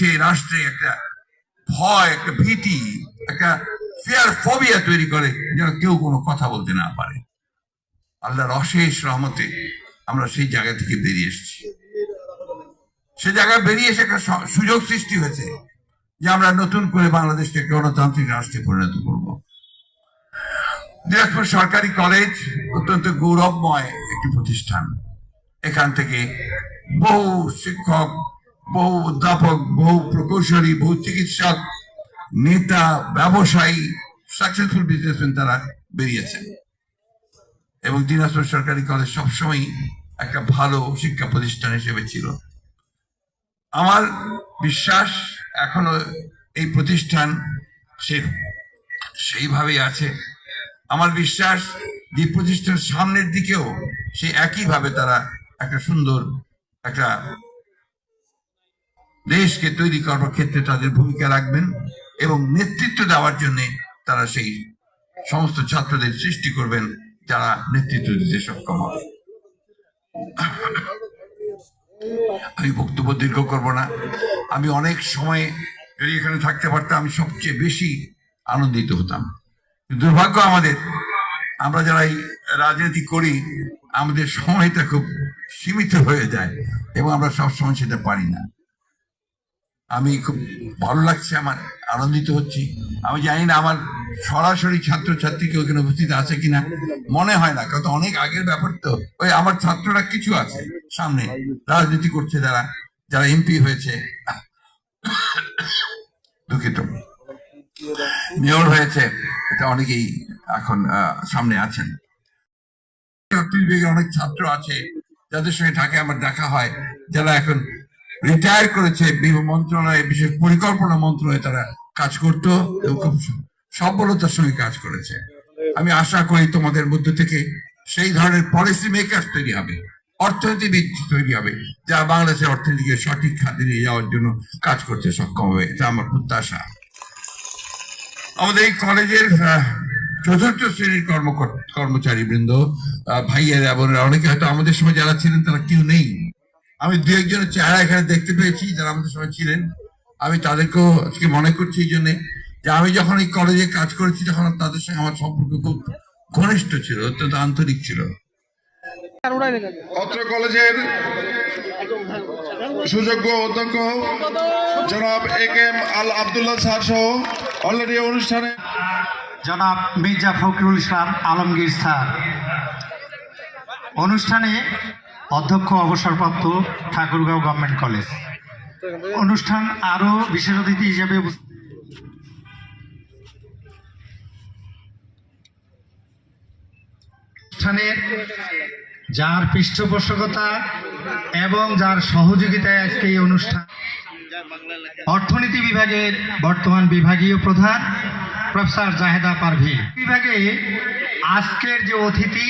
দেশে রাষ্ট্রে একটা ভয়, একটা ভীতি, একটা ফেয়ার ফোবিয়া তৈরি করে যেন কেউ কোনো কথা বলতে না পারে। আল্লাহর অশেষ রহমতে আমরা সেই জায়গা থেকে বেরিয়ে এসেছি। সে জায়গায় বেরিয়ে এসে একটা সুযোগ সৃষ্টি হয়েছে যে আমরা নতুন করে বাংলাদেশকে গণতান্ত্রিক রাষ্ট্রে পরিণত করব। দিনাজপুর সরকারি কলেজ অত্যন্ত গৌরবময় একটি প্রতিষ্ঠান। এখান থেকে বহু শিক্ষক বহু অধ্যাপক, বহু প্রকৌশলী, বহু চিকিৎসক, নেতা, ব্যবসায়ী সাকসেসফুল বিজনেসম্যান তারা বেরিয়েছেন। এবং দিনাজপুর সরকারি কলেজ সবসময় একটা ভালো শিক্ষা প্রতিষ্ঠান হিসেবে ছিল। আমার বিশ্বাস এখনও এই প্রতিষ্ঠান সে সেইভাবেই আছে। আমার বিশ্বাস যে প্রতিষ্ঠান সামনের দিকেও সে একইভাবে তারা একটা সুন্দর একটা দেশকে তৈরি করার ক্ষেত্রে তাদের ভূমিকা রাখবেন এবং নেতৃত্ব দেওয়ার জন্য তারা সেই সমস্ত ছাত্রদের সৃষ্টি করবেন যারা নেতৃত্ব দিতে সক্ষম হবে। আমি বক্তব্য দীর্ঘ করব না। আমি অনেক সময় যদি এখানে থাকতে পারতাম, আমি সবচেয়ে বেশি আনন্দিত হতাম। দুর্ভাগ্য আমাদের, আমরা যারা এই রাজনীতি করি, আমাদের সময়টা খুব সীমিত হয়ে যায় এবং আমরা সব সময় সেটা পারি না। আমি খুব ভালো লাগছে, আমার আনন্দিত হচ্ছি। আমি জানি না আমার সরাসরি ছাত্রছাত্রী কেউ এখানে উপস্থিত আছে কিনা, মনে হয় না, কারণ অনেক আগের ব্যাপার তো। ওই আমার ছাত্ররা কিছু আছে সামনে, রাজনীতি করছে যারা যারা এমপি হয়েছে। দুঃখিত। মেয়র হয়েছে, এটা অনেকেই এখন সামনে আছেন। অনেক ছাত্র আছে, যাদের সঙ্গে ঢাকে আমার দেখা হয়, যারা এখন রিটায়ার করেছে মন্ত্রণালয়ে, বিশেষ পরিকল্পনা মন্ত্রণালয়ে তারা কাজ করত এবং খুব সফলতার সঙ্গে কাজ করেছে। আমি আশা করি তোমাদের মধ্যে থেকে সেই ধরনের পলিসি মেকার তৈরি হবে, অর্থনীতিবিদ তৈরি হবে, যা বাংলাদেশের অর্থনীতিকে সঠিক খাতে নিয়ে যাওয়ার জন্য কাজ করতে সক্ষম হবে, এটা আমার প্রত্যাশা। আমাদের এই কলেজের চতুর্থ শ্রেণির কর্ম কর্মচারী বৃন্দ ভাইয়েরা, বোনেরা, অনেকে হয়তো আমাদের সময় যারা ছিলেন তারা কেউ নেই। আমি দু একজনের চেহারা এখানে দেখতে পেয়েছি যারা আমাদের সময় ছিলেন। আমি তাদেরকেও আজকে মনে করছি এই জন্যে যে আমি যখন এই কলেজে কাজ করেছি তখন তাদের সঙ্গে আমার সম্পর্ক খুব ঘনিষ্ঠ ছিল অত্যন্ত আন্তরিক ছিল। অত্র কলেজের সুযোগ্য অধ্যক্ষ জনাব A K M Al Abdullah sir সহ অলরেডি অনুষ্ঠানে জনাব মির্জা ফখরুল ইসলাম আলমগীর স্যার। অনুষ্ঠানে অধ্যক্ষ অবসরপ্রাপ্ত ঠাকুরগাঁও গভর্নমেন্ট কলেজ অনুষ্ঠান আরও বিশেষ অতিথি হিসেবে অনুষ্ঠানের যার পৃষ্ঠপোষকতা এবং যার সহযোগিতায় আজকে এই অনুষ্ঠান অর্থনীতি বিভাগের বর্তমান বিভাগীয় প্রধান প্রফেসর জাহেদা পারভি বিভাগে আজকের যে অতিথি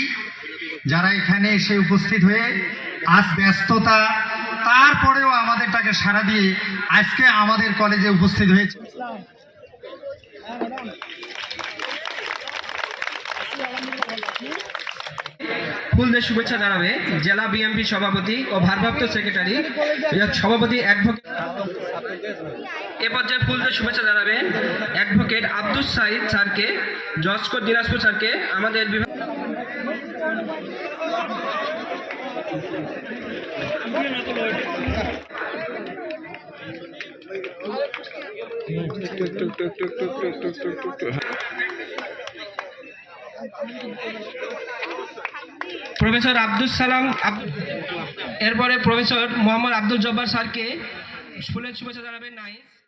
যারা এখানে এসে উপস্থিত হয়ে আজ ব্যস্ততা, তারপরেও আমাদেরটাকে সাড়া দিয়ে আজকে আমাদের কলেজে উপস্থিত হয়েছে। ফুল দিয়ে শুভেচ্ছা জানাবে জেলা বিএমপি সভাপতি ও ভারপ্রাপ্ত সেক্রেটারি সভাপতি অ্যাডভোকেট এ পর্যায়ে ফুল দিয়ে শুভেচ্ছা জানাবেন অ্যাডভোকেট আব্দুল সাইদ স্যারকে জজকোট দিনাজপুর স্যারকে, আমাদের বিভাগ প্রফেসর আব্দুল সালাম এরপরে প্রফেসর মোহাম্মদ আব্দুল জব্বার স্যারকে ফুলের শুভেচ্ছা জানাবেন নাইস